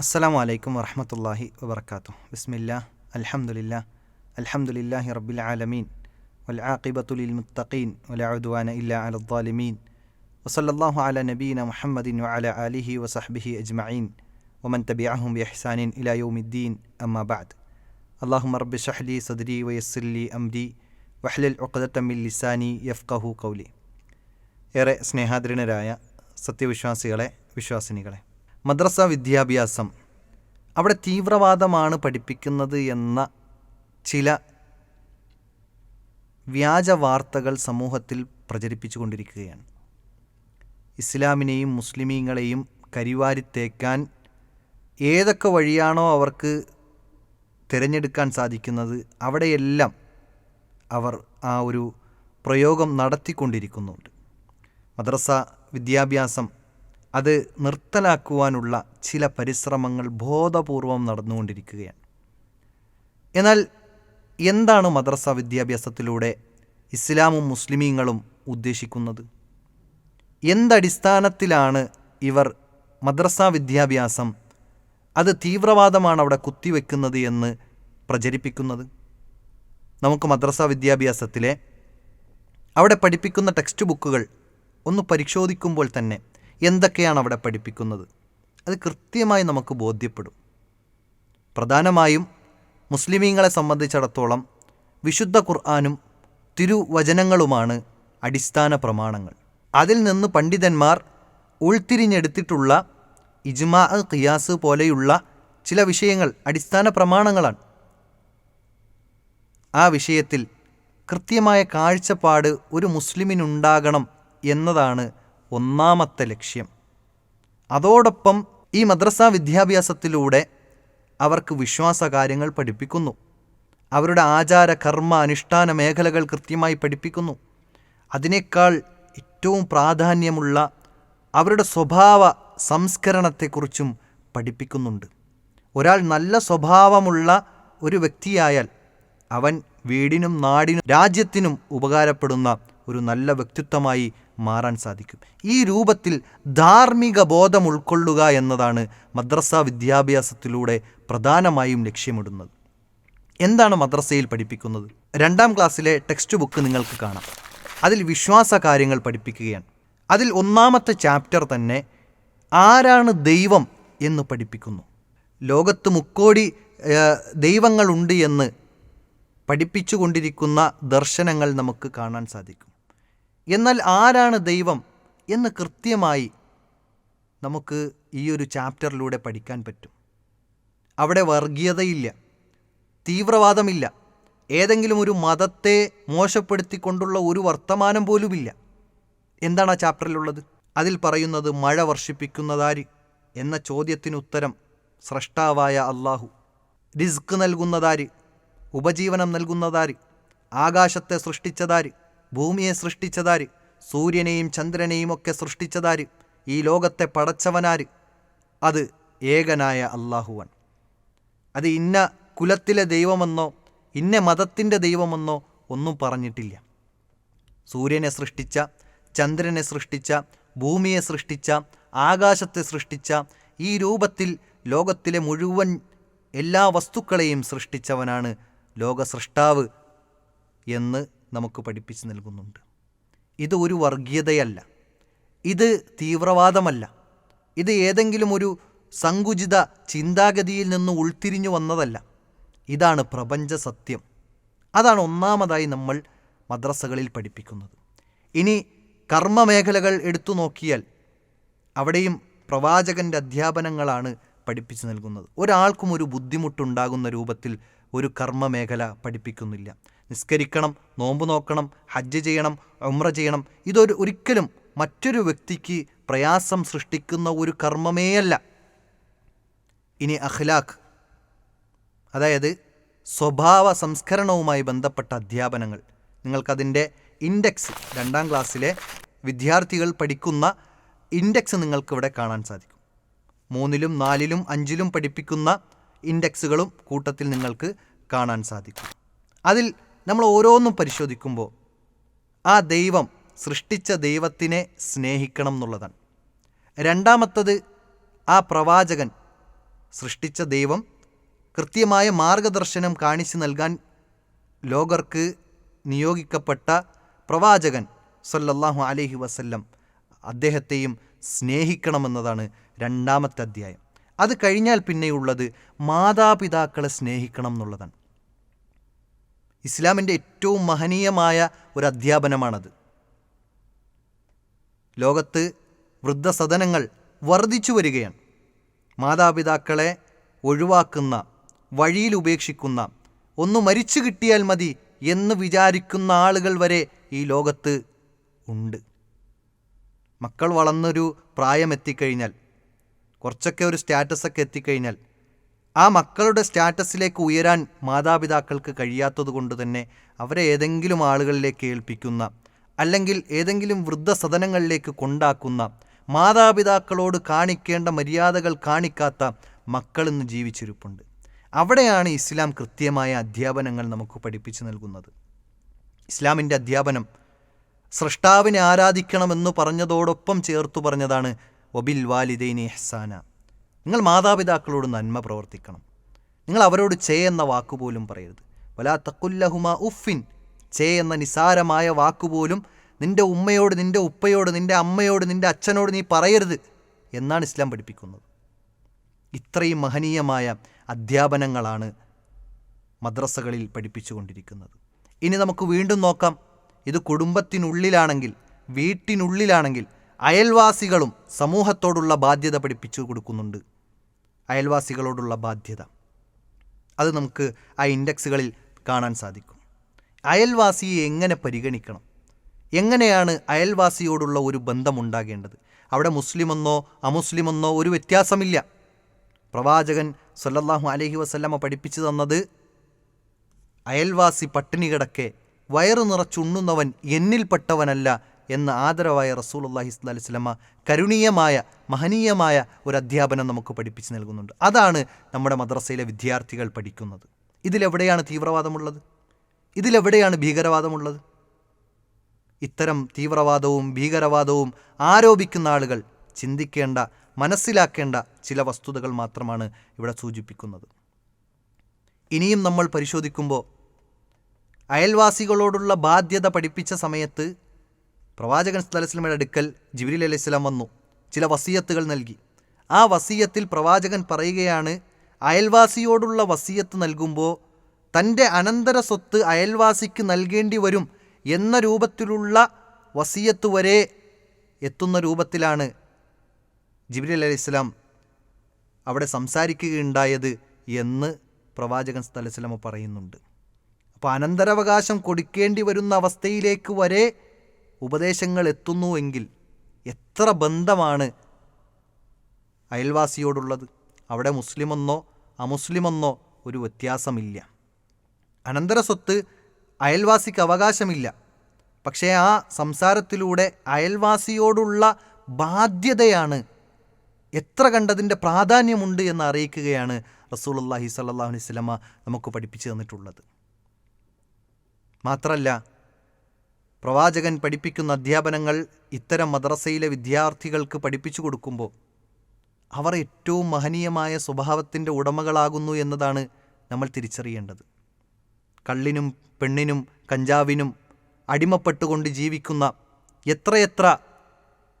അസ്സലാമു അലൈക്കും വറഹമത്തല്ലാഹി വബർക്കാത്തു ബിസ്മില്ലാ അൽഹംദുലില്ലാ അൽഹംദുലില്ലാഹി റബ്ബിൽ ആലമീൻ വൽ ആഖിബത്തു ലിൽ മുത്തഖീൻ വല ഉദ്വാന ഇല്ലാ അലൽ ളാലിമീൻ വസല്ലല്ലാഹു അല നബീന മുഹമ്മദിൻ വഅല ആലിഹി വസഹ്ബിഹി അജ്മഈൻ വമൻ തബിഅഹും ബിഇഹ്സാനിൻ ഇലാ യൗമിദ്ദീൻ അമ്മാ ബഅദ് അല്ലാഹുമ്മ റബ്ബി ഷ്റഹ് ലി സദ്രി വയസ്സിർ ലി അംരി വഹ്ലിൽ ഉഖ്ദത്തം മിൻ ലിസാനി യഫ്ഖഹു ഖൗലി ഏറെ സ്നേഹാദരനരായ സത്യവിശ്വാസികളെ വിശ്വാസിനികളെ മദ്രസ വിദ്യാഭ്യാസം. അവിടെ തീവ്രവാദമാണ് പഠിപ്പിക്കുന്നത് എന്ന ചില വ്യാജ വാർത്തകൾ സമൂഹത്തിൽ പ്രചരിപ്പിച്ചു കൊണ്ടിരിക്കുകയാണ്. ഇസ്ലാമിനെയും മുസ്ലിമീങ്ങളെയും കരിവാരിത്തേക്കാൻ ഏതൊക്കെ വഴിയാണോ അവർക്ക് തിരഞ്ഞെടുക്കാൻ സാധിക്കുന്നത് അവിടെയെല്ലാം അവർ ആ ഒരു പ്രയോഗം നടത്തിക്കൊണ്ടിരിക്കുന്നുണ്ട്. മദ്രസ വിദ്യാഭ്യാസം അത് നിർത്തലാക്കുവാനുള്ള ചില പരിശ്രമങ്ങൾ ബോധപൂർവം നടന്നുകൊണ്ടിരിക്കുകയാണ്. എന്നാൽ എന്താണ് മദ്രസ വിദ്യാഭ്യാസത്തിലൂടെ ഇസ്ലാമും മുസ്ലിമീങ്ങളും ഉദ്ദേശിക്കുന്നത്? എന്തടിസ്ഥാനത്തിലാണ് ഇവർ മദ്രസ വിദ്യാഭ്യാസം അത് തീവ്രവാദമാണ് അവിടെ കുത്തിവെക്കുന്നത് എന്ന് പ്രചരിപ്പിക്കുന്നത്? നമുക്ക് മദ്രസ വിദ്യാഭ്യാസത്തിലെ അവിടെ പഠിപ്പിക്കുന്ന ടെക്സ്റ്റ് ബുക്കുകൾ ഒന്ന് പരിശോധിക്കുമ്പോൾ തന്നെ എന്തൊക്കെയാണ് അവിടെ പഠിപ്പിക്കുന്നത്? അത് കൃത്യമായി നമുക്ക് ബോധ്യപ്പെടും. പ്രധാനമായും മുസ്ലിമീങ്ങളെ സംബന്ധിച്ചിടത്തോളം വിശുദ്ധ ഖുർആാനും തിരുവചനങ്ങളുമാണ് അടിസ്ഥാന പ്രമാണങ്ങൾ. അതിൽ നിന്ന് പണ്ഡിതന്മാർ ഉൾത്തിരിഞ്ഞെടുത്തിട്ടുള്ള ഇജ്മാ ഖിയാസ് പോലെയുള്ള ചില വിഷയങ്ങൾ അടിസ്ഥാന പ്രമാണങ്ങളാണ്. ആ വിഷയത്തിൽ കൃത്യമായ കാഴ്ചപ്പാട് ഒരു മുസ്ലിമിനുണ്ടാകണം എന്നതാണ് ഒന്നാമത്തെ ലക്ഷ്യം. അതോടൊപ്പം ഈ മദ്രസ വിദ്യാഭ്യാസത്തിലൂടെ അവർക്ക് വിശ്വാസ കാര്യങ്ങൾ പഠിപ്പിക്കുന്നു. അവരുടെ ആചാര കർമ്മ അനുഷ്ഠാന മേഖലകൾ കൃത്യമായി പഠിപ്പിക്കുന്നു. അതിനേക്കാൾ ഏറ്റവും പ്രാധാന്യമുള്ള അവരുടെ സ്വഭാവ സംസ്കരണത്തെക്കുറിച്ചും പഠിപ്പിക്കുന്നുണ്ട്. ഒരാൾ നല്ല സ്വഭാവമുള്ള ഒരു വ്യക്തിയായാൽ അവൻ വീടിനും നാടിനും രാജ്യത്തിനും ഉപകാരപ്പെടുന്ന ഒരു നല്ല വ്യക്തിത്വമായി മാറാൻ സാധിക്കും. ഈ രൂപത്തിൽ ധാർമ്മിക ബോധം ഉൾക്കൊള്ളുക എന്നതാണ് മദ്രസ വിദ്യാഭ്യാസത്തിലൂടെ പ്രധാനമായും ലക്ഷ്യമിടുന്നത്. എന്താണ് മദ്രസയിൽ പഠിപ്പിക്കുന്നത്? രണ്ടാം ക്ലാസ്സിലെ ടെക്സ്റ്റ് ബുക്ക് നിങ്ങൾക്ക് കാണാം. അതിൽ വിശ്വാസ കാര്യങ്ങൾ പഠിപ്പിക്കുകയാണ്. അതിൽ ഒന്നാമത്തെ ചാപ്റ്റർ തന്നെ ആരാണ് ദൈവം എന്ന് പഠിപ്പിക്കുന്നു. ലോകത്ത് മുക്കോടി ദൈവങ്ങളുണ്ട് എന്ന് പഠിപ്പിച്ചുകൊണ്ടിരിക്കുന്ന ദർശനങ്ങൾ നമുക്ക് കാണാൻ സാധിക്കും. എന്നാൽ ആരാണ് ദൈവം എന്ന് കൃത്യമായി നമുക്ക് ഈ ഒരു ചാപ്റ്ററിലൂടെ പഠിക്കാൻ പറ്റും. അവിടെ വർഗീയതയില്ല തീവ്രവാദമില്ല ഏതെങ്കിലും ഒരു മതത്തെ മോശപ്പെടുത്തിക്കൊണ്ടുള്ള ഒരു വർത്തമാനം പോലുമില്ല. എന്താണ് ആ ചാപ്റ്ററിലുള്ളത്? അതിൽ പറയുന്നത് മഴ വർഷിപ്പിക്കുന്നതാര് എന്ന ചോദ്യത്തിനുത്തരം സ്രഷ്ടാവായ അള്ളാഹു റിസ്ക് നൽകുന്നതാര് ഉപജീവനം നൽകുന്നതാര് ആകാശത്തെ സൃഷ്ടിച്ചതാര് ഭൂമിയെ സൃഷ്ടിച്ചതാര്? സൂര്യനെയും ചന്ദ്രനെയും ഒക്കെ സൃഷ്ടിച്ചതാര്? ഈ ലോകത്തെ പടച്ചവനാര്? അത് ഏകനായ അള്ളാഹുവൻ അത് ഇന്ന കുലത്തിലെ ദൈവമെന്നോ ഇന്ന മതത്തിന്റെ ദൈവമെന്നോ ഒന്നും പറഞ്ഞിട്ടില്ല. സൂര്യനെ സൃഷ്ടിച്ച ചന്ദ്രനെ സൃഷ്ടിച്ച ഭൂമിയെ സൃഷ്ടിച്ച ആകാശത്തെ സൃഷ്ടിച്ച ഈ രൂപത്തിൽ ലോകത്തിലെ മുഴുവൻ എല്ലാ വസ്തുക്കളെയും സൃഷ്ടിച്ചവനാണ് ലോക സൃഷ്ടാവ് എന്ന് നമുക്ക് പഠിപ്പിച്ചു നൽകുന്നുണ്ട്. ഇത് ഒരു വർഗീയതയല്ല. ഇത് തീവ്രവാദമല്ല. ഇത് ഏതെങ്കിലും ഒരു സങ്കുചിത ചിന്താഗതിയിൽ നിന്ന് ഉൾത്തിരിഞ്ഞു വന്നതല്ല. ഇതാണ് പ്രപഞ്ച സത്യം. അതാണ് ഒന്നാമതായി നമ്മൾ മദ്രസകളിൽ പഠിപ്പിക്കുന്നത്. ഇനി കർമ്മമേഖലകൾ എടുത്തു നോക്കിയാൽ അവിടെയും പ്രവാചകന്റെ അധ്യാപനങ്ങളാണ് പഠിപ്പിച്ചു നൽകുന്നത്. ഒരാൾക്കും ഒരു ബുദ്ധിമുട്ടുണ്ടാകുന്ന രൂപത്തിൽ ഒരു കർമ്മമേഖല പഠിപ്പിക്കുന്നില്ല. നിസ്കരിക്കണം നോമ്പ് നോക്കണം ഹജ്ജ് ചെയ്യണം ഉമ്ര ചെയ്യണം. ഇതൊരു ഒരിക്കലും മറ്റൊരു വ്യക്തിക്ക് പ്രയാസം സൃഷ്ടിക്കുന്ന ഒരു കർമ്മമേയല്ല. ഇനി അഖ്ലാഖ് അതായത് സ്വഭാവ സംസ്കരണവുമായി ബന്ധപ്പെട്ട അധ്യാപനങ്ങൾ. നിങ്ങൾക്കതിന്റെ ഇൻഡെക്സ് രണ്ടാം ക്ലാസ്സിലെ വിദ്യാർത്ഥികൾ പഠിക്കുന്ന ഇൻഡെക്സ് നിങ്ങൾക്കിവിടെ കാണാൻ സാധിക്കും. മൂന്നിലും നാലിലും അഞ്ചിലും പഠിപ്പിക്കുന്ന ഇൻഡെക്സുകളും കൂട്ടത്തിൽ നിങ്ങൾക്ക് കാണാൻ സാധിക്കും. അതിൽ നമ്മൾ ഓരോന്നും പരിശോധിക്കുമ്പോൾ ആ ദൈവം സൃഷ്ടിച്ച ദൈവത്തിനെ സ്നേഹിക്കണം എന്നുള്ളതാണ്. രണ്ടാമത്തത് ആ പ്രവാചകൻ സൃഷ്ടിച്ച ദൈവം കൃത്യമായ മാർഗദർശനം കാണിച്ചു നൽകാൻ ലോകർക്ക് നിയോഗിക്കപ്പെട്ട പ്രവാചകൻ സല്ലല്ലാഹു അലഹി വസല്ലം അദ്ദേഹത്തെയും സ്നേഹിക്കണമെന്നതാണ് രണ്ടാമത്തെ അധ്യായം. അത് കഴിഞ്ഞാൽ പിന്നെയുള്ളത് മാതാപിതാക്കളെ സ്നേഹിക്കണം എന്നുള്ളതാണ്. ഇസ്ലാമിന്റെ ഏറ്റവും മഹനീയമായ ഒരു അധ്യാപനമാണത്. ലോകത്ത് വൃദ്ധസദനങ്ങൾ വർദ്ധിച്ചു വരികയാണ്. മാതാപിതാക്കളെ ഒഴിവാക്കുന്ന വഴിയിൽ ഉപേക്ഷിക്കുന്ന ഒന്ന് മരിച്ചു കിട്ടിയാൽ മതി എന്ന് വിചാരിക്കുന്ന ആളുകൾ വരെ ഈ ലോകത്ത് ഉണ്ട്. മക്കൾ വളർന്നൊരു പ്രായം എത്തിക്കഴിഞ്ഞാൽ കുറച്ചൊക്കെ ഒരു സ്റ്റാറ്റസൊക്കെ എത്തിക്കഴിഞ്ഞാൽ ആ മക്കളുടെ സ്റ്റാറ്റസിലേക്ക് ഉയരാൻ മാതാപിതാക്കൾക്ക് കഴിയാത്തതുകൊണ്ട് തന്നെ അവരെ ഏതെങ്കിലും ആളുകളിലേക്ക് ഏൽപ്പിക്കുന്ന അല്ലെങ്കിൽ ഏതെങ്കിലും വൃദ്ധസദനങ്ങളിലേക്ക് കൊണ്ടാക്കുന്ന മാതാപിതാക്കളോട് കാണിക്കേണ്ട മര്യാദകൾ കാണിക്കാത്ത മക്കൾ ഇന്ന് ജീവിച്ചിരിപ്പുണ്ട്. അവിടെയാണ് ഇസ്ലാം കൃത്യമായ അധ്യാപനങ്ങൾ നമുക്ക് പഠിപ്പിച്ചു നൽകുന്നത്. ഇസ്ലാമിന്റെ അധ്യാപനം സൃഷ്ടാവിനെ ആരാധിക്കണമെന്ന് പറഞ്ഞതോടൊപ്പം ചേർത്തു പറഞ്ഞതാണ് ഒബിൽ വാലിദൈനി ഹസാന നിങ്ങൾ മാതാപിതാക്കളോട് നന്മ പ്രവർത്തിക്കണം. നിങ്ങൾ അവരോട് ചേ എന്ന വാക്കുപോലും പറയരുത്. വലാ തക്കുല്ലഹുമ ഉഫിൻ ചേ എന്ന നിസാരമായ വാക്കുപോലും നിന്റെ ഉമ്മയോട് നിന്റെ ഉപ്പയോട് നിന്റെ അമ്മയോട് നിന്റെ അച്ഛനോട് നീ പറയരുത് എന്നാണ് ഇസ്ലാം പഠിപ്പിക്കുന്നത്. ഇത്രയും മഹനീയമായ അധ്യാപനങ്ങളാണ് മദ്രസകളിൽ പഠിപ്പിച്ചുകൊണ്ടിരിക്കുന്നത്. ഇനി നമുക്ക് വീണ്ടും നോക്കാം. ഇത് കുടുംബത്തിനുള്ളിലാണെങ്കിൽ വീട്ടിനുള്ളിലാണെങ്കിൽ അയൽവാസികളും സമൂഹത്തോടുള്ള ബാധ്യത പഠിപ്പിച്ചു കൊടുക്കുന്നുണ്ട്. അയൽവാസികളോടുള്ള ബാധ്യത. അത് നമുക്ക് ആ ഇൻഡെക്സുകളിൽ കാണാൻ സാധിക്കും. അയൽവാസിയെ എങ്ങനെ പരിഗണിക്കണം? എങ്ങനെയാണ് അയൽവാസിയോടുള്ള ഒരു ബന്ധമുണ്ടാകേണ്ടത് അവിടെ മുസ്ലിമെന്നോ അമുസ്ലിമെന്നോ ഒരു വ്യത്യാസമില്ല. പ്രവാചകൻ സല്ലല്ലാഹു അലഹി വസല്ലമ പഠിപ്പിച്ചു തന്നത് അയൽവാസി പട്ടിണി കിടക്കെ വയറു നിറച്ചുണ്ണുന്നവൻ എന്നിൽപ്പെട്ടവനല്ല എന്ന് ആദരവായ റസൂൽ അള്ളാഹി അലൈഹി വസല്ലമ കരുണീയമായ മഹനീയമായ ഒരു അധ്യാപനം നമുക്ക് പഠിപ്പിച്ചു നൽകുന്നുണ്ട്. അതാണ് നമ്മുടെ മദ്രസയിലെ വിദ്യാർത്ഥികൾ പഠിക്കുന്നത്. ഇതിലെവിടെയാണ് തീവ്രവാദമുള്ളത്? ഇതിലെവിടെയാണ് ഭീകരവാദമുള്ളത്? ഇത്തരം തീവ്രവാദവും ഭീകരവാദവും ആരോപിക്കുന്ന ആളുകൾ ചിന്തിക്കേണ്ട മനസ്സിലാക്കേണ്ട ചില വസ്തുതകൾ മാത്രമാണ് ഇവിടെ സൂചിപ്പിക്കുന്നത്. ഇനിയും നമ്മൾ പരിശോധിക്കുമ്പോൾ അയൽവാസികളോടുള്ള ബാധ്യത പഠിപ്പിച്ച സമയത്ത് പ്രവാചകൻ സ്ഥലസ്ലമയുടെ അടുക്കൽ ജിബിലി അലൈഹി സ്വലാം വന്നു. ചില വസീയത്തുകൾ നൽകി. ആ വസീയത്തിൽ പ്രവാചകൻ പറയുകയാണ് അയൽവാസിയോടുള്ള വസീയത്ത് നൽകുമ്പോൾ തന്റെ അനന്തര സ്വത്ത് അയൽവാസിക്ക് നൽകേണ്ടി വരും എന്ന രൂപത്തിലുള്ള വസീയത്ത് വരെ എത്തുന്ന രൂപത്തിലാണ് ജിബ്രീൽ അലൈഹി ഇസ്ലാം അവിടെ സംസാരിക്കുകയുണ്ടായത് എന്ന് പ്രവാചകൻ സ്ഥലസ്ലമ പറയുന്നുണ്ട്. അപ്പോൾ അനന്തരാവകാശം കൊടുക്കേണ്ടി വരുന്ന അവസ്ഥയിലേക്ക് വരെ ഉപദേശങ്ങൾ എത്തുന്നുവെങ്കിൽ എത്ര ബന്ധമാണ് അയൽവാസിയോടുള്ളത്? അവിടെ മുസ്ലിമെന്നോ അമുസ്ലിമെന്നോ ഒരു വ്യത്യാസമില്ല. അനന്തര സ്വത്ത് അയൽവാസിക്ക് അവകാശമില്ല. പക്ഷേ ആ സംസാരത്തിലൂടെ അയൽവാസിയോടുള്ള ബാധ്യതയാണ് എത്ര കണ്ടതിന്റെ പ്രാധാന്യമുണ്ട് എന്ന് അറിയിക്കുകയാണ് റസൂലുള്ളാഹി സ്വല്ലല്ലാഹു അലൈഹി വസല്ലമ നമുക്ക് പഠിപ്പിച്ചു തന്നിട്ടുള്ളത്. മാത്രല്ല പ്രവാചകൻ പഠിപ്പിക്കുന്ന അധ്യാപനങ്ങൾ ഇത്തരം മദ്രസയിലെ വിദ്യാർത്ഥികൾക്ക് പഠിപ്പിച്ചു കൊടുക്കുമ്പോൾ അവർ ഏറ്റവും മഹനീയമായ സ്വഭാവത്തിന്റെ ഉടമകളാകുന്നു എന്നതാണ് നമ്മൾ തിരിച്ചറിയേണ്ടത്. കള്ളിനും പെണ്ണിനും കഞ്ചാവിനും അടിമപ്പെട്ടുകൊണ്ട് ജീവിക്കുന്ന എത്രയെത്ര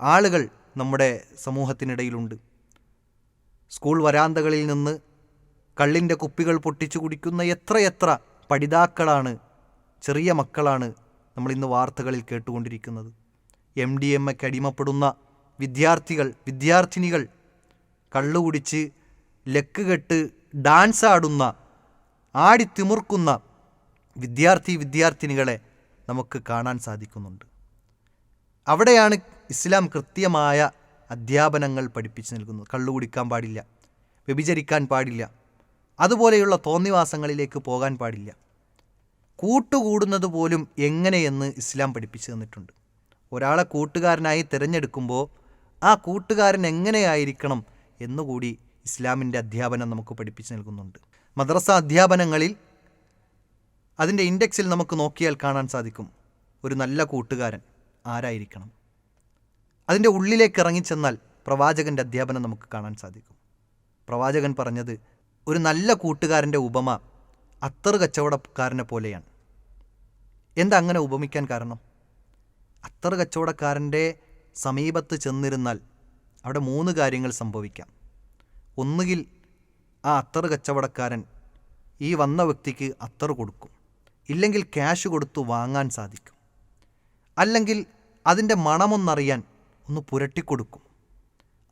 ആളുകൾ നമ്മുടെ സമൂഹത്തിനിടയിലുണ്ട്. സ്കൂൾ വരാന്തകളിൽ നിന്ന് കള്ളിന്റെ കുപ്പികൾ പൊട്ടിച്ചു കുടിക്കുന്ന എത്രയെത്ര പഠിതാക്കളാണ് ചെറിയ മക്കളാണ് നമ്മൾ ഇന്ന് വാർത്തകളിൽ കേട്ടുകൊണ്ടിരിക്കുന്നത്. എം ഡി എം എക്ക് അടിമപ്പെടുന്ന വിദ്യാർത്ഥികൾ വിദ്യാർത്ഥിനികൾ കള്ളുകുടിച്ച് ലക്ക് കെട്ട് ഡാൻസ് ആടുന്ന ആടിത്തിമുർക്കുന്ന വിദ്യാർത്ഥി വിദ്യാർത്ഥിനികളെ നമുക്ക് കാണാൻ സാധിക്കുന്നുണ്ട്. അവിടെയാണ് ഇസ്ലാം കൃത്യമായ അധ്യാപനങ്ങൾ പഠിപ്പിച്ചു നൽകുന്നത്. കള്ളുകുടിക്കാൻ പാടില്ല വ്യഭിചരിക്കാൻ പാടില്ല അതുപോലെയുള്ള തോന്നിവാസങ്ങളിലേക്ക് പോകാൻ പാടില്ല. കൂട്ടുകൂടുന്നത് പോലും എങ്ങനെയെന്ന് ഇസ്ലാം പഠിപ്പിച്ചു തന്നിട്ടുണ്ട്. ഒരാളെ കൂട്ടുകാരനായി തിരഞ്ഞെടുക്കുമ്പോൾ ആ കൂട്ടുകാരൻ എങ്ങനെയായിരിക്കണം എന്നുകൂടി ഇസ്ലാമിന്റെ അധ്യാപനം നമുക്ക് പഠിപ്പിച്ചു നൽകുന്നുണ്ട്. മദ്രസ അധ്യാപനങ്ങളിൽ അതിന്റെ ഇൻഡെക്സിൽ നമുക്ക് നോക്കിയാൽ കാണാൻ സാധിക്കും ഒരു നല്ല കൂട്ടുകാരൻ ആരായിരിക്കണം. അതിന്റെ ഉള്ളിലേക്ക് ഇറങ്ങിച്ചെന്നാൽ പ്രവാചകന്റെ അധ്യാപനം നമുക്ക് കാണാൻ സാധിക്കും. പ്രവാചകൻ പറഞ്ഞത് ഒരു നല്ല കൂട്ടുകാരന്റെ ഉപമ അത്തറ് കച്ചവടക്കാരനെ പോലെയാണ്. എന്താ അങ്ങനെ ഉപമിക്കാൻ കാരണം? അത്തറ് കച്ചവടക്കാരന്റെ സമീപത്ത് ചെന്നിരുന്നാൽ അവിടെ മൂന്ന് കാര്യങ്ങൾ സംഭവിക്കാം. ഒന്നുകിൽ ആ അത്തറ് കച്ചവടക്കാരൻ ഈ വന്ന വ്യക്തിക്ക് അത്തറ് കൊടുക്കും. ഇല്ലെങ്കിൽ ക്യാഷ് കൊടുത്തു വാങ്ങാൻ സാധിക്കും. അല്ലെങ്കിൽ അതിന്റെ മണമൊന്നറിയാൻ ഒന്ന് പുരട്ടിക്കൊടുക്കും.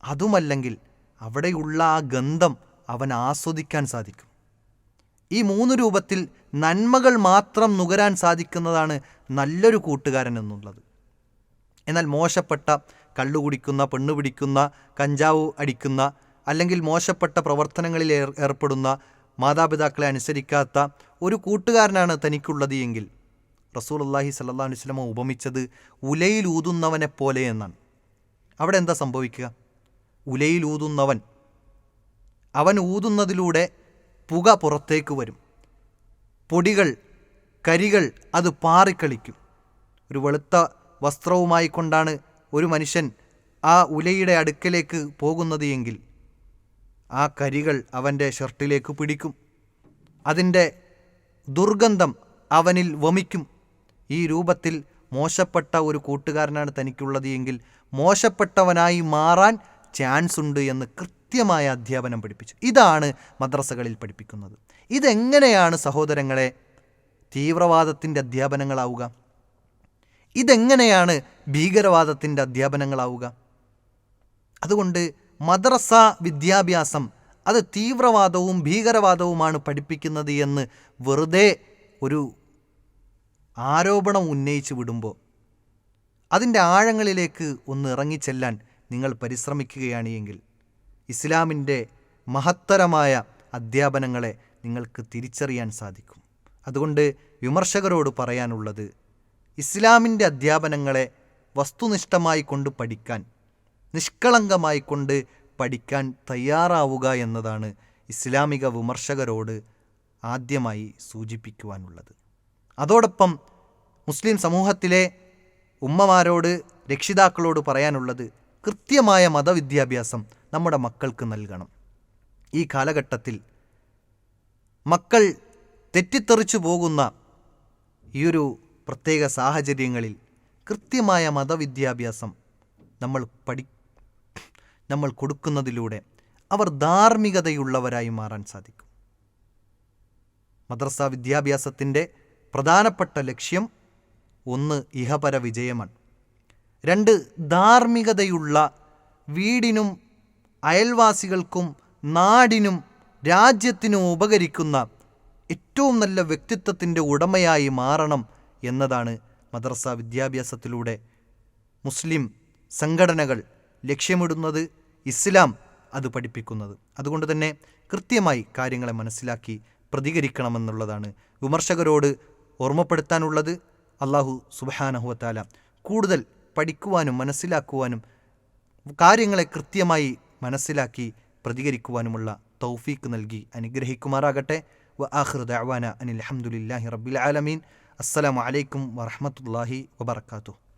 അതുമല്ലെങ്കിൽ അവിടെയുള്ള ആ ഗന്ധം അവൻ ആസ്വദിക്കാൻ സാധിക്കും. ഈ മൂന്ന് രൂപത്തിൽ നന്മകൾ മാത്രം നുകരാൻ സാധിക്കുന്നതാണ് നല്ലൊരു കൂട്ടുകാരൻ എന്നുള്ളത്. എന്നാൽ മോശപ്പെട്ട കള്ളുകുടിക്കുന്ന പെണ്ണു പിടിക്കുന്ന കഞ്ചാവ് അടിക്കുന്ന അല്ലെങ്കിൽ മോശപ്പെട്ട പ്രവർത്തനങ്ങളിൽ ഏർപ്പെടുന്ന മാതാപിതാക്കളെ അനുസരിക്കാത്ത ഒരു കൂട്ടുകാരനാണ് തനിക്കുള്ളത് എങ്കിൽ റസൂൽ അള്ളാഹി സല്ലാ വസ്ലമ ഉപമിച്ചത് ഉലയിൽ ഊതുന്നവനെ പോലെ എന്നാണ്. അവിടെ എന്താ സംഭവിക്കുക? ഉലയിൽ ഊതുന്നവൻ അവൻ ഊതുന്നതിലൂടെ പുക പുറത്തേക്ക് വരും. പൊടികൾ കരികൾ അത് പാറിക്കളിക്കും. ഒരു വെളുത്ത വസ്ത്രവുമായി കൊണ്ടാണ് ഒരു മനുഷ്യൻ ആ ഉലയുടെ അടുക്കലേക്ക് പോകുന്നത് എങ്കിൽ ആ കരികൾ അവന്റെ ഷർട്ടിലേക്ക് പിടിക്കും. അതിന്റെ ദുർഗന്ധം അവനിൽ വമിക്കും. ഈ രൂപത്തിൽ മോശപ്പെട്ട ഒരു കൂട്ടുകാരനാണ് തനിക്കുള്ളത് എങ്കിൽ മോശപ്പെട്ടവനായി മാറാൻ ചാൻസ് ഉണ്ട് എന്ന് കൃത്യമായ അധ്യാപനം പഠിപ്പിച്ചു. ഇതാണ് മദ്രസകളിൽ പഠിപ്പിക്കുന്നത്. ഇതെങ്ങനെയാണ് സഹോദരങ്ങളെ തീവ്രവാദത്തിന്റെ അധ്യാപനങ്ങളാവുക? ഇതെങ്ങനെയാണ് ഭീകരവാദത്തിന്റെ അധ്യാപനങ്ങളാവുക? അതുകൊണ്ട് മദ്രസ വിദ്യാഭ്യാസം അത് തീവ്രവാദവും ഭീകരവാദവുമാണ് പഠിപ്പിക്കുന്നത് എന്ന് വെറുതെ ഒരു ആരോപണം ഉന്നയിച്ച് വിടുമ്പോൾ അതിന്റെ ആഴങ്ങളിലേക്ക് ഒന്ന് ഇറങ്ങിച്ചെല്ലാൻ നിങ്ങൾ പരിശ്രമിക്കുകയാണ് എങ്കിൽ ഇസ്ലാമിന്റെ മഹത്തരമായ അധ്യാപനങ്ങളെ നിങ്ങൾക്ക് തിരിച്ചറിയാൻ സാധിക്കും. അതുകൊണ്ട് വിമർശകരോട് പറയാനുള്ളത് ഇസ്ലാമിന്റെ അധ്യാപനങ്ങളെ വസ്തുനിഷ്ഠമായി കൊണ്ട് പഠിക്കാൻ നിഷ്കളങ്കമായി കൊണ്ട് പഠിക്കാൻ തയ്യാറാവുക എന്നതാണ് ഇസ്ലാമിക വിമർശകരോട് ആദ്യമായി സൂചിപ്പിക്കുവാനുള്ളത്. അതോടൊപ്പം മുസ്ലിം സമൂഹത്തിലെ ഉമ്മമാരോട് രക്ഷിതാക്കളോട് പറയാനുള്ളത് കൃത്യമായ മതവിദ്യാഭ്യാസം നമ്മുടെ മക്കൾക്ക് നൽകണം. ഈ കാലഘട്ടത്തിൽ മക്കൾ തെറ്റിത്തെറിച്ചു പോകുന്ന ഈയൊരു പ്രത്യേക സാഹചര്യങ്ങളിൽ കൃത്യമായ മതവിദ്യാഭ്യാസം നമ്മൾ പഠി നമ്മൾ കൊടുക്കുന്നതിലൂടെ അവർ ധാർമ്മികതയുള്ളവരായി മാറാൻ സാധിക്കും. മദ്രസ വിദ്യാഭ്യാസത്തിന്റെ പ്രധാനപ്പെട്ട ലക്ഷ്യം ഒന്ന് ഇഹപര വിജയമാണ്. രണ്ട് ധാർമ്മികതയുള്ള വീടിനും അയൽവാസികൾക്കും നാടിനും രാജ്യത്തിനും ഉപകരിക്കുന്ന ഏറ്റവും നല്ല വ്യക്തിത്വത്തിന്റെ ഉടമയായി മാറണം എന്നതാണ് മദ്രസ വിദ്യാഭ്യാസത്തിലൂടെ മുസ്ലിം സംഘടനകൾ ലക്ഷ്യമിടുന്നത് ഇസ്ലാം അത് പഠിപ്പിക്കുന്നത്. അതുകൊണ്ട് തന്നെ കൃത്യമായി കാര്യങ്ങളെ മനസ്സിലാക്കി പ്രതികരിക്കണമെന്നുള്ളതാണ് വിമർശകരോട് ഓർമ്മപ്പെടുത്താനുള്ളത്. അള്ളാഹു സുബാനഹുവത്താല കൂടുതൽ പഠിക്കുവാനും മനസ്സിലാക്കുവാനും കാര്യങ്ങളെ കൃത്യമായി മനസ്സിലാക്കി പ്രതികരിക്കുവാനുമുള്ള തൗഫീക്ക് നൽകി. അനുഗ്രഹിക്കുമാറാകട്ടെ. വ ആഹ്റു ദഅവാന അനിൽ ഹംദുലില്ലാഹി റബ്ബിൽ ആലമീൻ. അസ്സലാമു അലൈക്കും വറഹ്മത്തുള്ളാഹി വബറകാതുഹു.